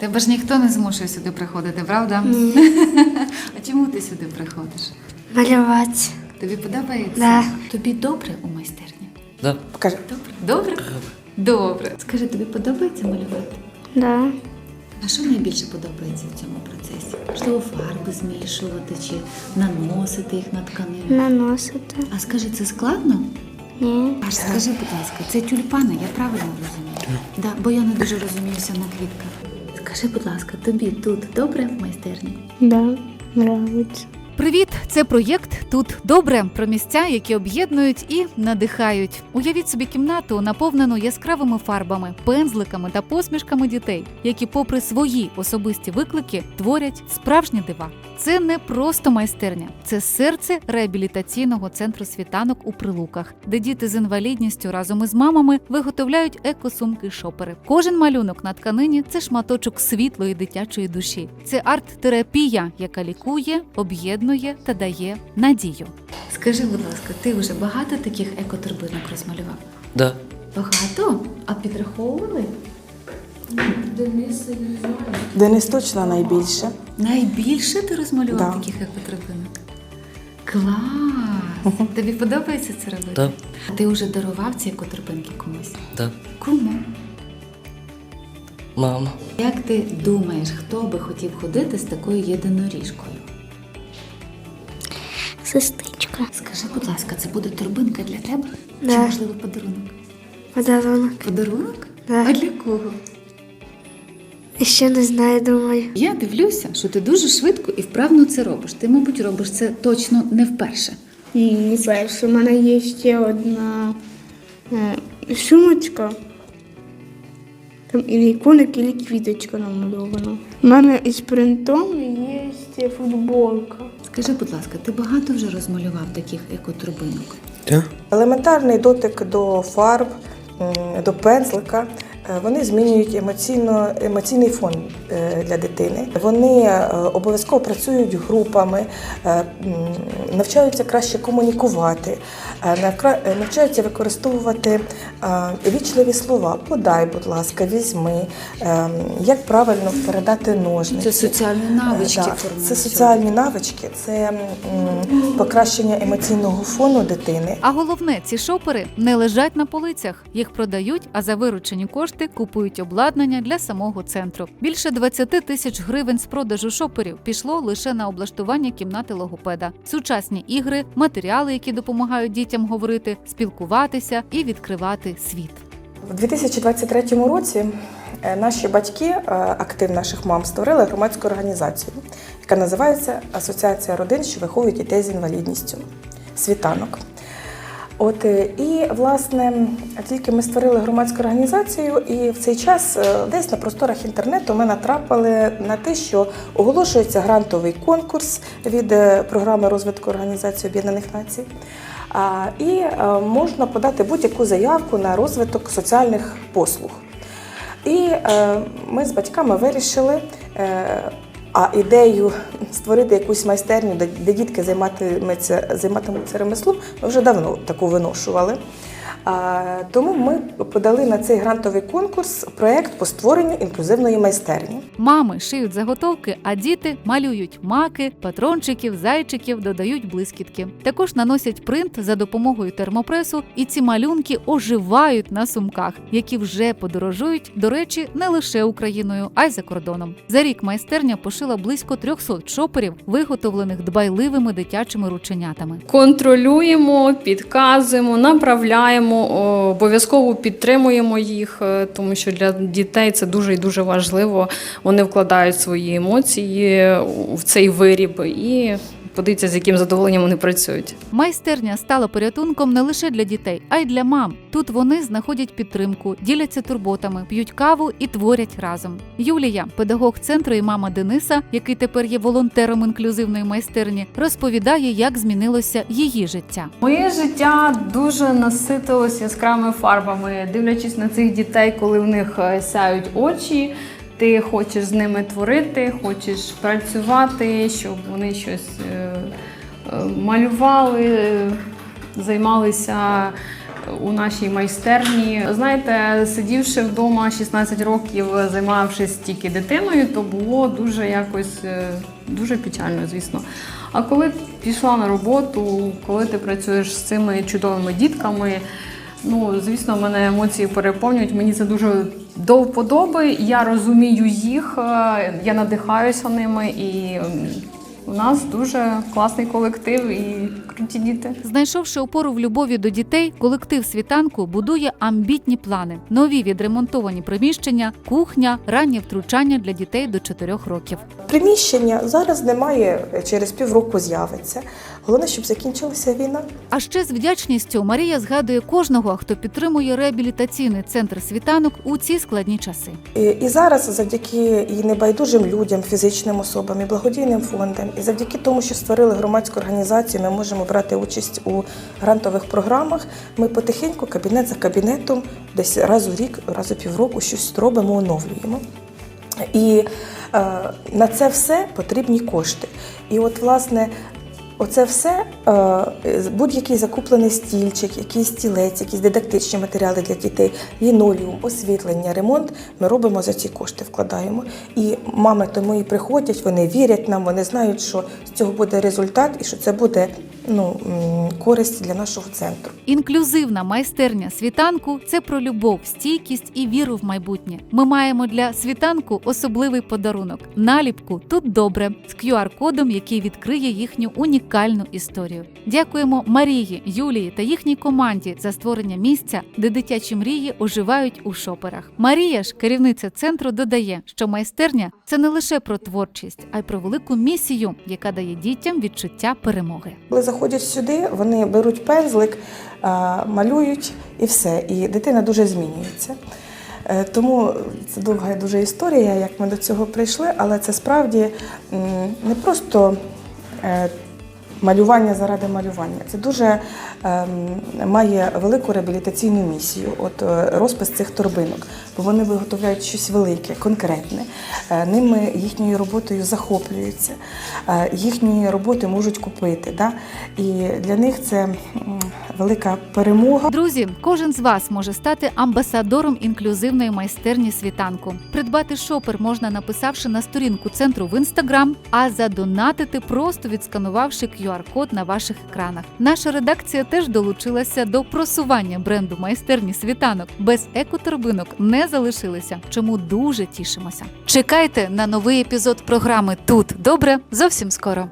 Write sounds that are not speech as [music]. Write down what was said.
Тебе ж ніхто не змушує сюди приходити, правда? [laughs] А чому ти сюди приходиш? Малювати. Тобі подобається? Да. Тобі добре у майстерні? Да. Покажи. Добре? Добре? Добре. Скажи, тобі подобається малювати? Да. А що найбільше подобається в цьому процесі? Можливо, фарби змішувати чи наносити їх на тканину? Наносити. А скажи, це складно? Ні. Аж скажи, будь ласка, це тюльпани, я правильно розумію? Да, бо я не дуже розуміюся на квітках. Скажи, будь ласка, тобі тут добре в майстерні? Да. Нравиться. Привіт! Це проєкт тут добре про місця, які об'єднують і надихають. Уявіть собі кімнату, наповнену яскравими фарбами, пензликами та посмішками дітей, які, попри свої особисті виклики, творять справжні дива. Це не просто майстерня, це серце реабілітаційного центру світанок у прилуках, де діти з інвалідністю разом із мамами виготовляють екосумки шопери. Кожен малюнок на тканині це шматочок світлої дитячої душі. Це арт-терапія, яка лікує, об'єднує та дає надію. Скажи, будь ласка, ти вже багато таких екоторбинок розмалював? Да. Багато? А підраховували? Денис точно найбільше. Найбільше ти розмалював Да. таких екоторбинок? Клас! Тобі подобається це робити? Да. А ти вже дарував ці екоторбинки комусь? Да. Кому? Мама. Як ти думаєш, хто би хотів ходити з такою єдиноріжкою? Сестричка. Скажи, будь ласка, це буде торбинка для тебе? Чи можливо подарунок? Подарунок. Подарунок? Да. А для кого? Ще не знаю, думаю. Я дивлюся, що ти дуже швидко і вправно це робиш. Ти, мабуть, робиш це точно не вперше. Ні, не перше. У мене є ще одна е, сумочка. Там і віконик, і квіточка намальована. У мене із принтом є футболка. Скажи, будь ласка, ти багато вже розмалював таких екотрубинок? Так. Елементарний дотик до фарб, до пензлика. Е, Вони змінюють емоційно, емоційний фон е, для дитини. Вони е, обов'язково працюють групами, навчаються краще комунікувати, навкра- навчаються використовувати вічливі слова. Подай, будь ласка, візьми, як правильно передати ножниці. Це соціальні навички да. Це соціальні навички, це покращення емоційного фону дитини. А головне, ці шопери не лежать на полицях. Їх продають, а за виручені кошти купують обладнання для самого центру. Більше 20 тисяч гривень з продажу шоперів пішло лише на облаштування кімнати логопеда, сучасні ігри, матеріали, які допомагають дітям говорити, спілкуватися і відкривати світ. У 2023 році е, наші батьки, е, актив наших мам, створили громадську організацію, яка називається Асоціація родин, що виховують дітей з інвалідністю світанок. От е, і власне тільки ми створили громадську організацію, і в цей час е, десь на просторах інтернету ми натрапили на те, що оголошується грантовий конкурс від е, програми розвитку Організації Об'єднаних Націй. І можна подати будь-яку заявку на розвиток соціальних послуг. І ми з батьками вирішили. А ідею створити якусь майстерню, де дітки займатимуться, займатимуться ремеслом, ми вже давно таку виношували. Тому ми подали на цей грантовий конкурс проєкт по створенню інклюзивної майстерні. Мами шиють заготовки, а діти малюють маки, патрончиків, зайчиків, додають блискітки. Також наносять принт за допомогою термопресу, і ці малюнки оживають на сумках, які вже подорожують, до речі, не лише Україною, а й за кордоном. За рік майстерня пошила близько 300 шоперів, виготовлених дбайливими дитячими рученятами. Контролюємо, підказуємо, направляємо, о, обов'язково підтримуємо їх, е, тому що для дітей це дуже і дуже важливо. Вони вкладають свої емоції в цей виріб і подивіться, з яким задоволенням вони працюють. Майстерня стала порятунком не лише для дітей, а й для мам. Тут вони знаходять підтримку, діляться турботами, п'ють каву і творять разом. Юлія, педагог центру і мама Дениса, який тепер є волонтером інклюзивної майстерні, розповідає, як змінилося її життя. Моє життя дуже наситилось яскравими фарбами. Дивлячись на цих дітей, коли в них е, сяють очі, ти хочеш з ними творити, хочеш працювати, щоб вони щось е, е, малювали, займалися у нашій майстерні. Знаєте, сидівши вдома 16 років, займавшись тільки дитиною, то було дуже якось е, дуже печально, звісно. А коли пішла на роботу, коли ти працюєш з цими чудовими дітками, ну звісно, мене емоції переповнюють. Мені це дуже до вподоби. Я розумію їх, е, я надихаюся ними і. У нас дуже класний колектив і круті діти. Знайшовши опору в любові до дітей, колектив світанку будує амбітні плани: нові відремонтовані приміщення, кухня, раннє втручання для дітей до 4 років. Приміщення зараз немає, через півроку з'явиться. Головне, щоб закінчилася війна. А ще з вдячністю Марія згадує кожного, хто підтримує реабілітаційний центр світанок у ці складні часи. І, і зараз, завдяки і небайдужим людям, фізичним особам, і благодійним фондам, і завдяки тому, що створили громадську організацію, ми можемо брати участь у грантових програмах. Ми потихеньку, кабінет за кабінетом, десь раз у рік, раз у півроку щось робимо, оновлюємо. І е, на це все потрібні кошти. І от, власне, оце все, е, будь-який закуплений стільчик, якийсь стілець, якісь дидактичні матеріали для дітей, лінолеум, освітлення, ремонт, ми робимо за ці кошти, вкладаємо. І мами тому і приходять, вони вірять нам, вони знають, що з цього буде результат і що це буде ну, користь для нашого центру. Інклюзивна майстерня світанку це про любов, стійкість і віру в майбутнє. Ми маємо для світанку особливий подарунок наліпку тут добре з QR-кодом, який відкриє їхню унікальну історію. Дякуємо Марії, Юлії та їхній команді за створення місця, де дитячі мрії оживають у шоперах. Марія ж, керівниця центру, додає, що майстерня це не лише про творчість, а й про велику місію, яка дає дітям відчуття перемоги. Коли заходять сюди, вони беруть пензлик, малюють і все. І дитина дуже змінюється. Е, Тому це довга дуже історія, як ми до цього прийшли, але це справді не просто е, малювання заради малювання. Це дуже ем, має велику реабілітаційну місію. От е, розпис цих торбинок, бо вони виготовляють щось велике, конкретне. Е, Ними їхньою роботою захоплюються, е, їхні роботи можуть купити. Да? І для них це велика перемога. Друзі, кожен з вас може стати амбасадором інклюзивної майстерні світанку. Придбати шопер можна, написавши на сторінку центру в інстаграм, а задонатити просто відсканувавши QR-код на ваших екранах. Наша редакція теж долучилася до просування бренду майстерні світанок. Без екоторбинок не залишилися, чому дуже тішимося. Чекайте на новий епізод програми Тут добре зовсім скоро.